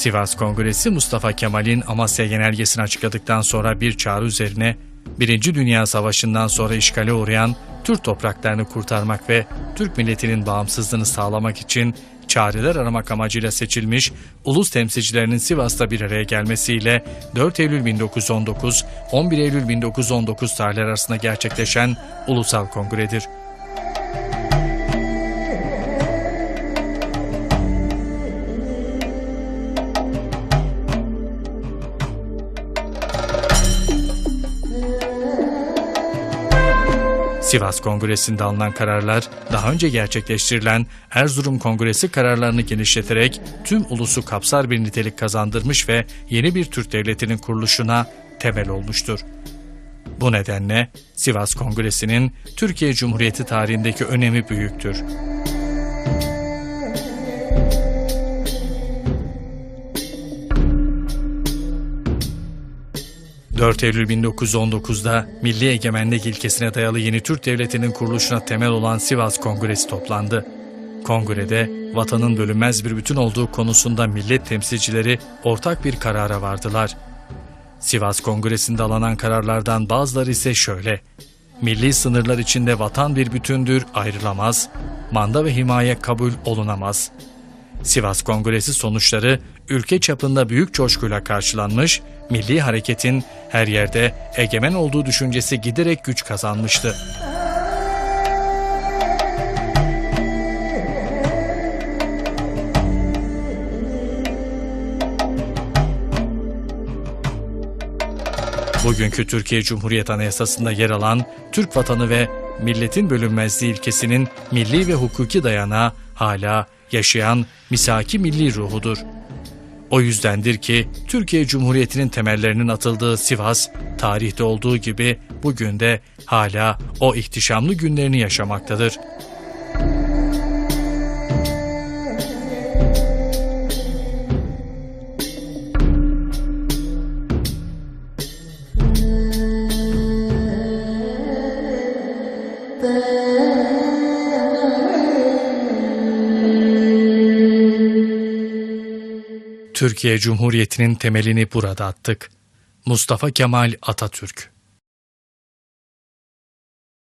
Sivas Kongresi Mustafa Kemal'in Amasya Genelgesi'ni açıkladıktan sonra bir çağrı üzerine Birinci Dünya Savaşı'ndan sonra işgale uğrayan Türk topraklarını kurtarmak ve Türk milletinin bağımsızlığını sağlamak için çareler aramak amacıyla seçilmiş ulus temsilcilerinin Sivas'ta bir araya gelmesiyle 4 Eylül 1919, 11 Eylül 1919 tarihleri arasında gerçekleşen Ulusal Kongredir. Sivas Kongresi'nde alınan kararlar daha önce gerçekleştirilen Erzurum Kongresi kararlarını genişleterek tüm ulusu kapsar bir nitelik kazandırmış ve yeni bir Türk devletinin kuruluşuna temel olmuştur. Bu nedenle Sivas Kongresi'nin Türkiye Cumhuriyeti tarihindeki önemi büyüktür. 4 Eylül 1919'da milli egemenlik ilkesine dayalı yeni Türk Devleti'nin kuruluşuna temel olan Sivas Kongresi toplandı. Kongrede vatanın bölünmez bir bütün olduğu konusunda millet temsilcileri ortak bir karara vardılar. Sivas Kongresi'nde alınan kararlardan bazıları ise şöyle. Milli sınırlar içinde vatan bir bütündür, ayrılamaz. Manda ve himaye kabul olunamaz. Sivas Kongresi sonuçları ülke çapında büyük coşkuyla karşılanmış, milli hareketin her yerde egemen olduğu düşüncesi giderek güç kazanmıştı. Bugünkü Türkiye Cumhuriyeti Anayasası'nda yer alan Türk vatanı ve milletin bölünmezliği ilkesinin milli ve hukuki dayanağı hala yaşayan misaki milli ruhudur. O yüzdendir ki Türkiye Cumhuriyeti'nin temellerinin atıldığı Sivas, tarihte olduğu gibi bugün de hala o ihtişamlı günlerini yaşamaktadır. Türkiye Cumhuriyeti'nin temelini burada attık. Mustafa Kemal Atatürk